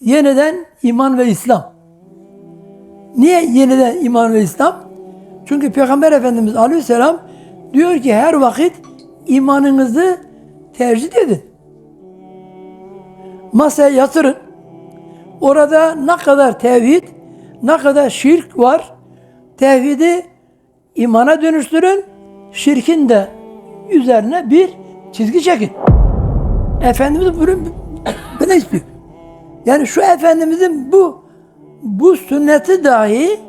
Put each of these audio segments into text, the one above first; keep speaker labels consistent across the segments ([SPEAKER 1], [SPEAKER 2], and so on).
[SPEAKER 1] yeniden iman ve İslam. Niye yeniden iman ve İslam? Çünkü Peygamber Efendimiz Aleyhisselam diyor ki her vakit imanınızı tercih edin. Masaya yatırın. Orada ne kadar tevhid, ne kadar şirk var. Tevhidi imana dönüştürün. Şirkin de üzerine bir çizgi çekin. Efendimiz bunu böyle istiyor. Yani şu Efendimizin bu bu sünneti dahi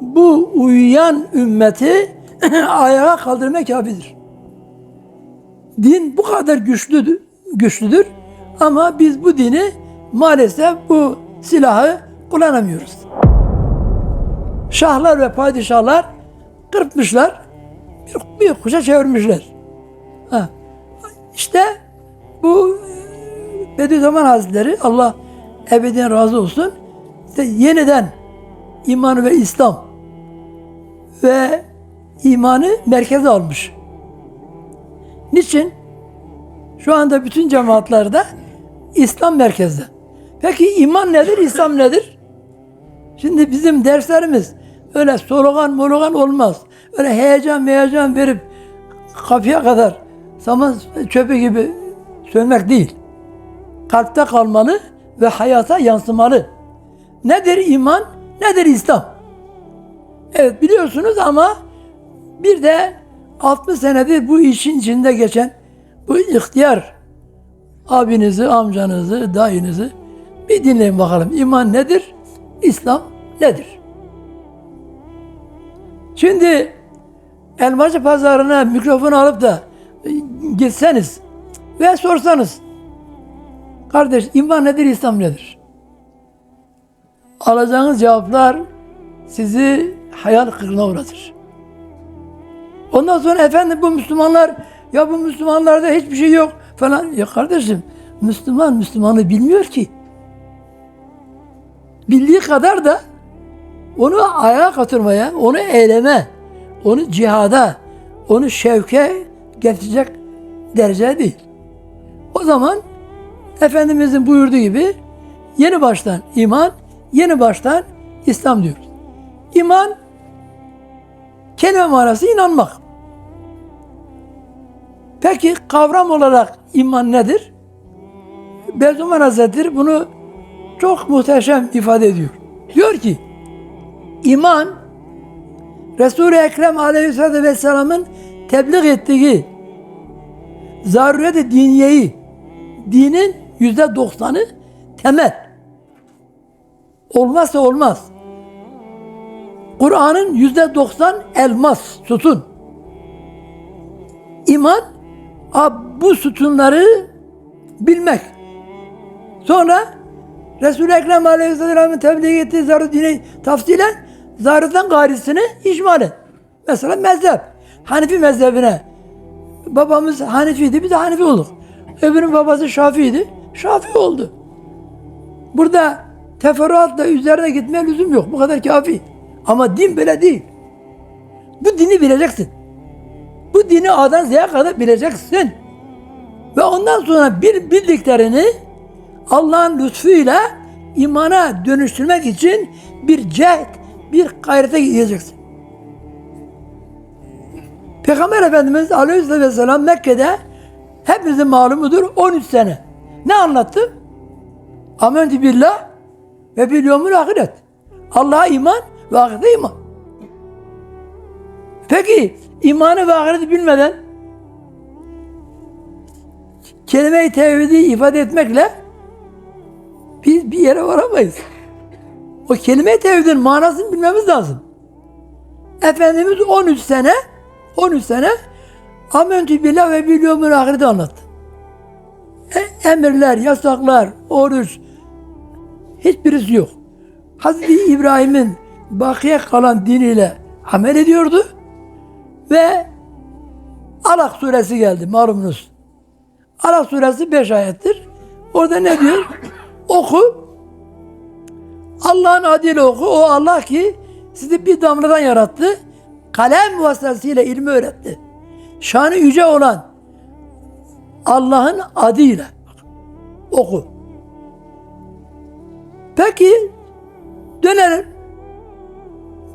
[SPEAKER 1] bu uyuyan ümmeti ayağa kaldırmak kafidir. Din bu kadar güçlüdür, güçlüdür ama biz bu dini maalesef bu silahı kullanamıyoruz. Şahlar ve padişahlar kırpmışlar, bir, bir kuşa çevirmişler. Ha. İşte bu Bediüzzaman Hazretleri Allah ebediyen razı olsun işte yeniden iman ve İslam ve imanı merkeze almış. Niçin? Şu anda bütün cemaatlerde İslam merkezde. Peki iman nedir, İslam nedir? Şimdi bizim derslerimiz öyle slogan mologan olmaz. Öyle heyecan heyecan verip kapıya kadar saman çöpü gibi sönmek değil. Kalpte kalmalı ve hayata yansımalı. Nedir iman? Nedir İslam? Evet biliyorsunuz ama bir de 60 senedir bu işin içinde geçen bu ihtiyar abinizi, amcanızı, dayınızı bir dinleyin bakalım. İman nedir? İslam nedir? Şimdi elmacı pazarına mikrofon alıp da e, gitseniz ve sorsanız kardeş iman nedir, İslam nedir? Alacağınız cevaplar sizi hayal kırıklığına uğratır. Ondan sonra efendim bu Müslümanlar ya bu Müslümanlarda hiçbir şey yok falan. Ya kardeşim Müslüman Müslümanı bilmiyor ki. Bildiği kadar da onu ayağa katırmaya, onu eyleme, onu cihada, onu şevke getirecek derece değil. O zaman Efendimizin buyurduğu gibi yeni baştan iman, yeni baştan İslam diyoruz. İman kelime manası inanmak. Peki kavram olarak iman nedir? Bediüzzaman Hazretleri bunu çok muhteşem ifade ediyor. Diyor ki iman Resul-i Ekrem Aleyhisselatü Vesselam'ın tebliğ ettiği zaruret-i diniyeyi dinin yüzde doksanı temel. Olmazsa olmaz. Kur'an'ın yüzde doksan elmas, sütun. İman, bu sütunları bilmek. Sonra Resul-i Ekrem Aleyhisselam'ın tebliğ ettiği zarı dini tafsilen zarıdan garisini icmal et. Mesela mezhep. Hanifi mezhebine. Babamız Hanifiydi, biz de Hanifi olduk. Öbürünün babası Şafii'ydi, Şafi oldu. Burada teferruatla üzerine gitmeye lüzum yok. Bu kadar kafi. Ama din böyle değil. Bu dini bileceksin. Bu dini A'dan Z'ye kadar bileceksin. Ve ondan sonra bir bildiklerini Allah'ın lütfuyla imana dönüştürmek için bir cehd, bir gayrete gideceksin. Peygamber Efendimiz Aleyhisselatü Vesselam Mekke'de hepimizin malumudur 13 sene. Ne anlattı? Amentü billah ve bil yevmil ahiret. Allah'a iman ve ahirete iman. Peki imanı ve ahireti bilmeden kelime-i tevhidi ifade etmekle biz bir yere varamayız. O kelime-i tevhidin manasını bilmemiz lazım. Efendimiz 13 sene 13 sene Amentü billah ve bil yevmil ahireti anlattı. E, emirler, yasaklar, oruç hiçbirisi yok. Hazreti İbrahim'in bakiye kalan diniyle amel ediyordu ve Alak suresi geldi malumunuz. Alak suresi 5 ayettir. Orada ne diyor? Oku. Allah'ın adıyla oku. O Allah ki sizi bir damladan yarattı. Kalem vasıtasıyla ilmi öğretti. Şanı yüce olan Allah'ın adıyla oku. Peki dönelim.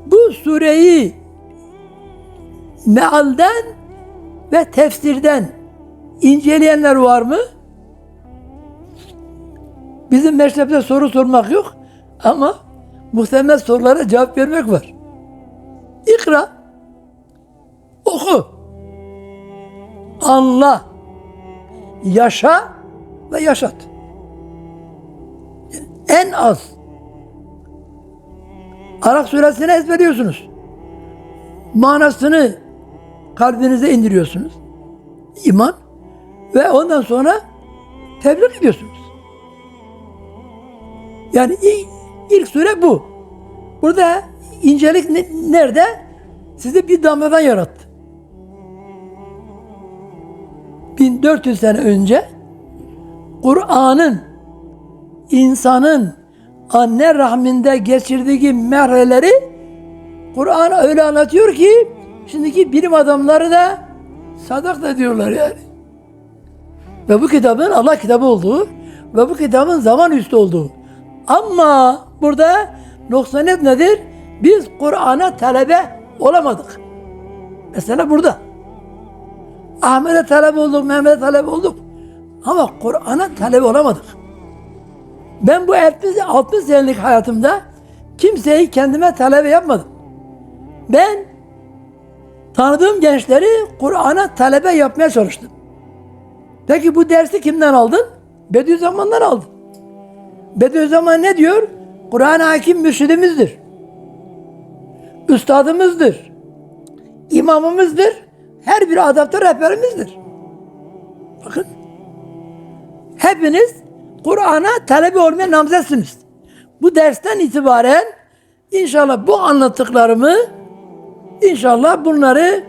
[SPEAKER 1] Bu sureyi mealden ve tefsirden inceleyenler var mı? Bizim meşrepte soru sormak yok ama muhtemel sorulara cevap vermek var. İkra. Oku. Anla. Yaşa ve yaşat. En az. Arak suresini ezberliyorsunuz. Manasını kalbinize indiriyorsunuz. İman. Ve ondan sonra tebliğ ediyorsunuz. Yani ilk, ilk sure bu. Burada incelik ne- nerede? Sizi bir damladan yarattı. 1400 sene önce Kur'an'ın insanın anne rahminde geçirdiği merhaleleri Kur'an öyle anlatıyor ki şimdiki bilim adamları da sadak da diyorlar yani. Ve bu kitabın Allah kitabı olduğu ve bu kitabın zaman üstü olduğu. Ama burada noksaniyet nedir? Biz Kur'an'a talebe olamadık. Mesela burada. Ahmet'e talep olduk, Mehmet'e talep olduk. Ama Kur'an'a talep olamadık. Ben bu 60, 60 senelik hayatımda kimseyi kendime talebe yapmadım. Ben tanıdığım gençleri Kur'an'a talebe yapmaya çalıştım. Peki bu dersi kimden aldın? Bediüzzaman'dan aldın. Bediüzzaman ne diyor? Kur'an hakim mürşidimizdir. Üstadımızdır. İmamımızdır. Her bir adapte rehberimizdir. Bakın. Hepiniz Kur'an'a talebe olmaya namzetsiniz. Bu dersten itibaren inşallah bu anlattıklarımı inşallah bunları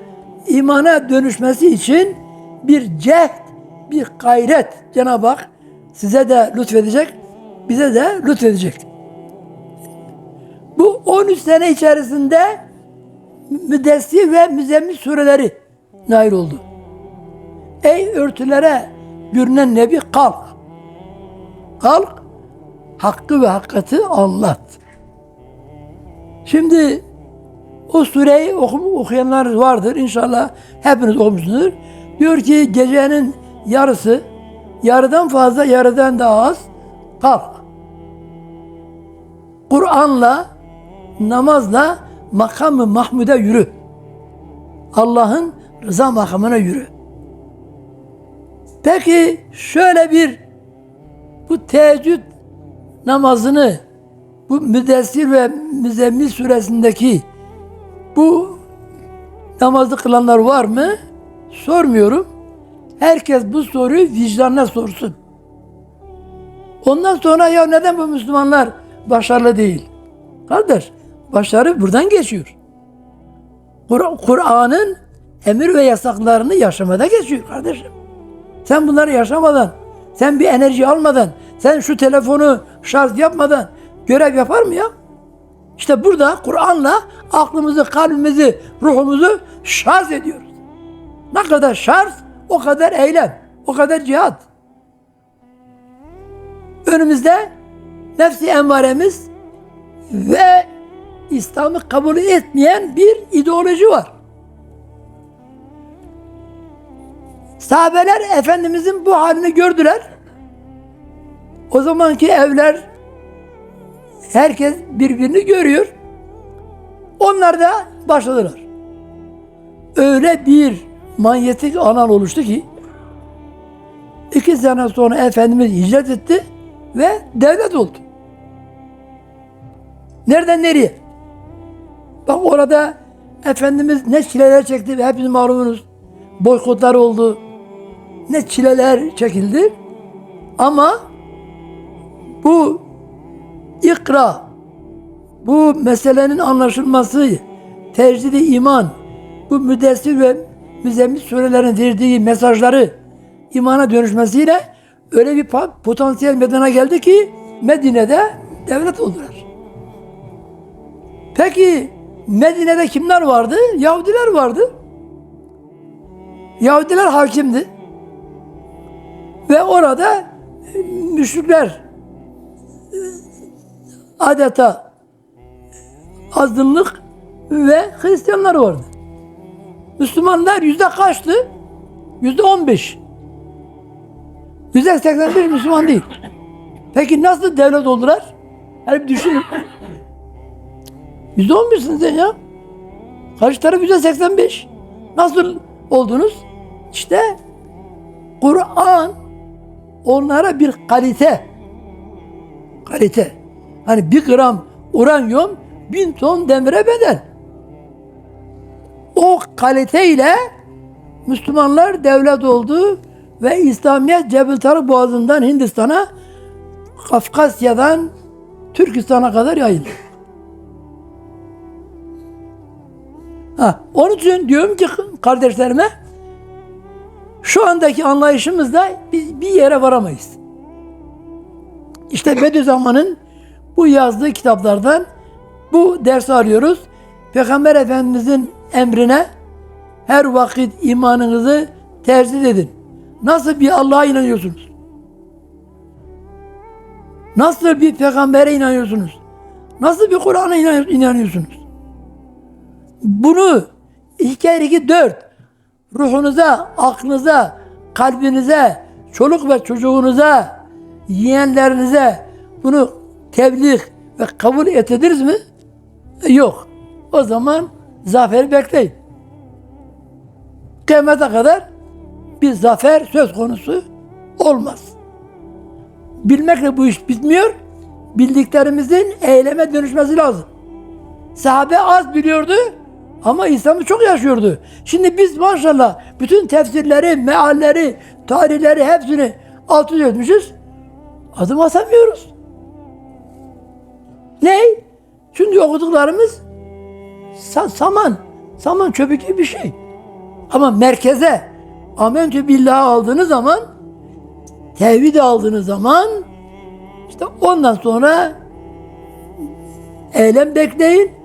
[SPEAKER 1] imana dönüşmesi için bir cehd, bir gayret Cenab-ı Hak size de lütfedecek, bize de lütfedecek. Bu 13 sene içerisinde Müddessir ve Müzzemmil sureleri nail oldu. Ey örtülere bürünen Nebi kalk. Kalk, hakkı ve hakikati anlat. Şimdi o sureyi oku- okuyanlar vardır. İnşallah hepiniz okumuşsunuzdur. Diyor ki gecenin yarısı, yarıdan fazla, yarıdan daha az kalk. Kur'an'la, namazla makamı Mahmud'a yürü. Allah'ın rıza makamına yürü. Peki şöyle bir bu teheccüd namazını bu Müddessir ve Müzzemmil suresindeki bu namazı kılanlar var mı? Sormuyorum. Herkes bu soruyu vicdanına sorsun. Ondan sonra ya neden bu Müslümanlar başarılı değil? Kardeş, başarı buradan geçiyor. Kur- Kur'an'ın emir ve yasaklarını yaşamada geçiyor kardeşim. Sen bunları yaşamadan, sen bir enerji almadan, sen şu telefonu şarj yapmadan görev yapar mı ya? İşte burada Kur'an'la aklımızı, kalbimizi, ruhumuzu şarj ediyoruz. Ne kadar şarj, o kadar eylem, o kadar cihat. Önümüzde nefsi emmaremiz ve İslam'ı kabul etmeyen bir ideoloji var. Sahabeler Efendimizin bu halini gördüler. O zamanki evler herkes birbirini görüyor. Onlar da başladılar. Öyle bir manyetik alan oluştu ki iki sene sonra Efendimiz hicret etti ve devlet oldu. Nereden nereye? Bak orada Efendimiz ne çileler çekti ve hepiniz malumunuz. Boykotlar oldu. Ne çileler çekildi. Ama bu ikra, bu meselenin anlaşılması, tecdidi iman, bu müddessir ve müzemmil surelerin verdiği mesajları imana dönüşmesiyle öyle bir potansiyel meydana geldi ki Medine'de devlet oldular. Peki Medine'de kimler vardı? Yahudiler vardı. Yahudiler hakimdi. Ve orada e, müşrikler e, adeta azınlık ve Hristiyanlar vardı. Müslümanlar yüzde kaçtı? Yüzde on beş. Yüzde seksen beş Müslüman değil. Peki nasıl devlet oldular? Hani bir düşünün. Yüzde on birsiniz sen ya. Karşı taraf yüzde seksen beş. Nasıl oldunuz? İşte Kur'an onlara bir kalite. Kalite. Hani bir gram uranyum bin ton demire bedel. O kaliteyle Müslümanlar devlet oldu ve İslamiyet Cebel Tarık Boğazı'ndan Hindistan'a Kafkasya'dan Türkistan'a kadar yayıldı. Ha, onun için diyorum ki kardeşlerime şu andaki anlayışımızda biz bir yere varamayız. İşte Bediüzzaman'ın bu yazdığı kitaplardan bu dersi alıyoruz. Peygamber Efendimizin emrine her vakit imanınızı tercih edin. Nasıl bir Allah'a inanıyorsunuz? Nasıl bir peygambere inanıyorsunuz? Nasıl bir Kur'an'a inan- inanıyorsunuz? Bunu iki kere iki dört ruhunuza, aklınıza, kalbinize, çoluk ve çocuğunuza, yeğenlerinize bunu tebliğ ve kabul ettiniz mi? Yok. O zaman zaferi bekleyin. Kıyamete kadar bir zafer söz konusu olmaz. Bilmekle bu iş bitmiyor. Bildiklerimizin eyleme dönüşmesi lazım. Sahabe az biliyordu ama İslam'ı çok yaşıyordu. Şimdi biz maşallah bütün tefsirleri, mealleri, tarihleri hepsini alt üst etmişiz. Adım atamıyoruz. Ne? Çünkü okuduklarımız sa- saman, saman çöpü gibi bir şey. Ama merkeze amentü billah aldığınız zaman tevhid aldığınız zaman işte ondan sonra eylem bekleyin.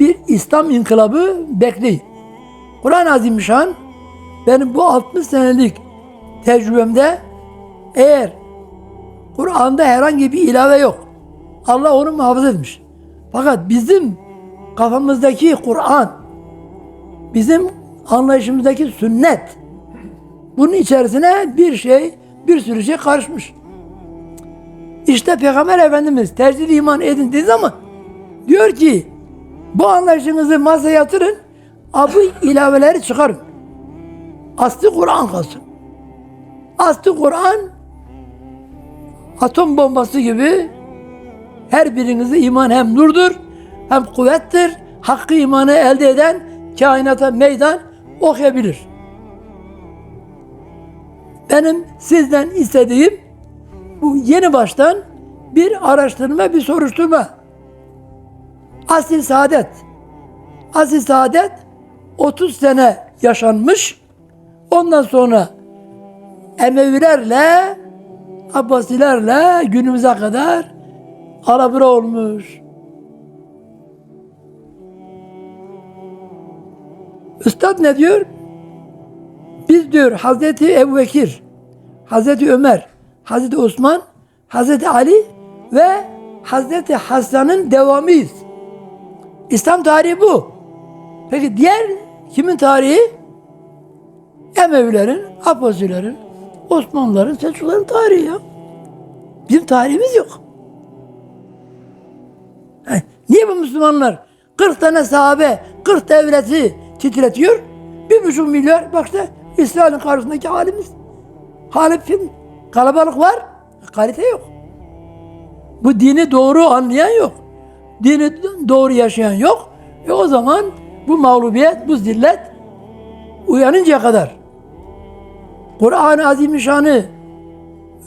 [SPEAKER 1] Bir İslam inkılabı bekleyin. Kur'an-ı Azimüşşan benim bu 60 senelik tecrübemde eğer Kur'an'da herhangi bir ilave yok. Allah onu muhafaza etmiş. Fakat bizim kafamızdaki Kur'an, bizim anlayışımızdaki sünnet, bunun içerisine bir şey, bir sürü şey karışmış. İşte Peygamber Efendimiz tercih iman edin dediği zaman diyor ki bu anlayışınızı masaya yatırın, bu ilaveleri çıkarın. Aslı Kur'an kalsın. Aslı Kur'an atom bombası gibi her birinizi iman hem nurdur hem kuvvettir. Hakkı imanı elde eden kainata meydan okuyabilir. Benim sizden istediğim bu yeni baştan bir araştırma, bir soruşturma. Asil saadet. Asil saadet 30 sene yaşanmış. Ondan sonra Emevilerle Abbasilerle günümüze kadar alabora olmuş. Üstad ne diyor? Biz diyor Hazreti Ebu Bekir, Hazreti Ömer, Hazreti Osman, Hazreti Ali ve Hazreti Hasan'ın devamıyız. İslam tarihi bu. Peki diğer kimin tarihi? Emevilerin, Abbasilerin, Osmanlıların, Selçukluların tarihi ya. Bizim tarihimiz yok. Niye bu Müslümanlar 40 tane sahabe, 40 devleti titretiyor? Bir buçuk milyar, bak işte İsrail'in karşısındaki halimiz. Halifin kalabalık var, kalite yok. Bu dini doğru anlayan yok. Dini doğru yaşayan yok. E o zaman bu mağlubiyet, bu zillet uyanıncaya kadar Kur'an-ı Azimüşşan'ı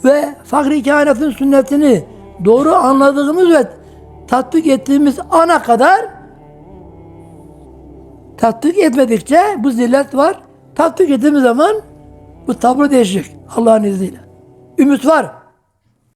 [SPEAKER 1] ve Fahri Kainat'ın sünnetini doğru anladığımız ve tatbik ettiğimiz ana kadar tatbik etmedikçe bu zillet var. Tatbik ettiğimiz zaman bu tablo değişecek Allah'ın izniyle. Ümit var.